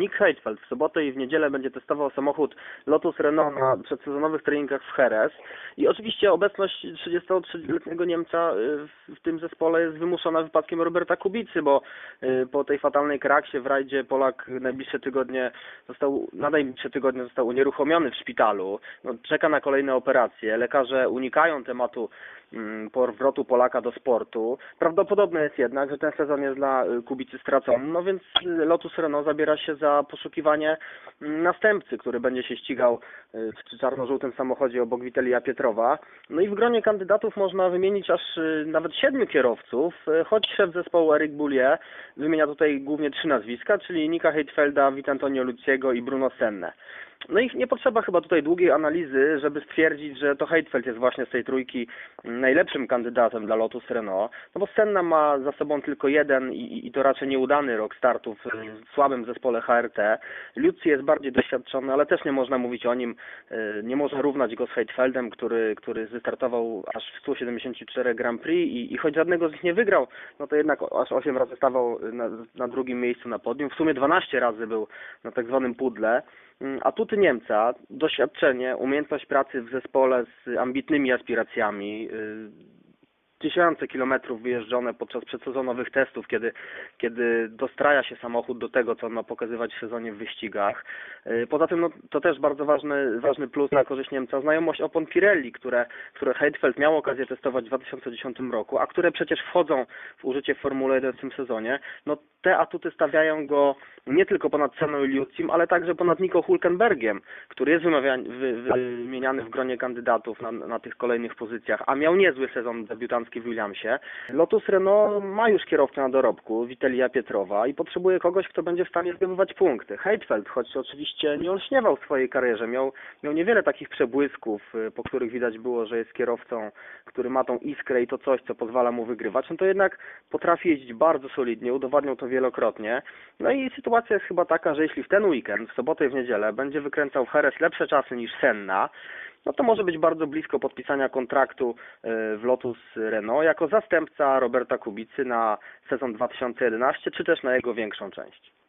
Nick Heidfeld w sobotę i w niedzielę będzie testował samochód Lotus Renault na przedsezonowych treningach w Jerez. I oczywiście obecność 33-letniego Niemca y, w- tym zespole jest wymuszona wypadkiem Roberta Kubicy, bo y, po tej fatalnej kraksie w rajdzie Polak najbliższe tygodnie został, na najbliższe tygodnie został unieruchomiony w szpitalu. No, czeka na kolejne operacje. Lekarze unikają tematu mm, powrotu Polaka do sportu. Prawdopodobne jest jednak, że ten sezon jest dla y, Kubicy stracony, no więc Lotus Renault zabiera się za poszukiwanie mm, następcy, który będzie się ścigał y, w czarno-żółtym samochodzie obok Witelia Pietrowa. No i w gronie kandydatów można wymienić aż y, nawet siedmiu kierowców, y, choć szef zespołu Eric Boulier wymienia tutaj głównie trzy nazwiska, czyli Nika Heidfelda, Vitantonio Luciego i Bruno Senne. No i nie potrzeba chyba tutaj długiej analizy, żeby stwierdzić, że to Heidfeld jest właśnie z tej trójki najlepszym kandydatem dla Lotus Renault, no bo Senna ma za sobą tylko jeden i, i- to raczej nieudany rok startu w, w słabym zespole HRT. Lucy jest bardziej doświadczony, ale też nie można mówić o nim, y, nie można równać go z Heidfeldem, który, który wystartował aż w 174 Grand Prix i, i choć żadnego z nich nie wygrał, no to jednak aż 8 razy stawał na, na drugim miejscu na podium, w sumie 12 razy był na tak zwanym pudle. Mm, Atuty Niemca, doświadczenie, umiejętność pracy w zespole z ambitnymi aspiracjami, y, tysiące kilometrów wyjeżdżone podczas przedsezonowych testów, kiedy, kiedy dostraja się samochód do tego, co on ma pokazywać w sezonie w wyścigach. Y, Poza tym no, to też bardzo ważny, ważny plus na korzyść Niemca, znajomość opon Pirelli, które, które Heidfeld miał okazję testować w 2010 roku, a które przecież wchodzą w użycie w Formule 1 w tym sezonie. No te atuty stawiają go nie tylko ponad Seną i Liucim, ale także ponad Nico Hulkenbergiem, który jest wymieniany w gronie kandydatów na, na tych kolejnych pozycjach, a miał niezły sezon debiutancki w Williamsie. Lotus Renault ma już kierowcę na dorobku, Witelia Pietrowa i potrzebuje kogoś, kto będzie w stanie zdobywać punkty. Heidfeld, choć oczywiście nie olśniewał w swojej karierze, miał, miał niewiele takich przebłysków, y, po których widać było, że jest kierowcą, który ma tą iskrę i to coś, co pozwala mu wygrywać, no to jednak potrafi jeździć bardzo solidnie, udowadniał to wielokrotnie. No i sytuacja jest chyba taka, że jeśli w ten weekend, w sobotę i w niedzielę, będzie wykręcał w Jerez lepsze czasy niż Senna, no to może być bardzo blisko podpisania kontraktu y, w Lotus Renault jako zastępca Roberta Kubicy na sezon 2011, czy też na jego większą część.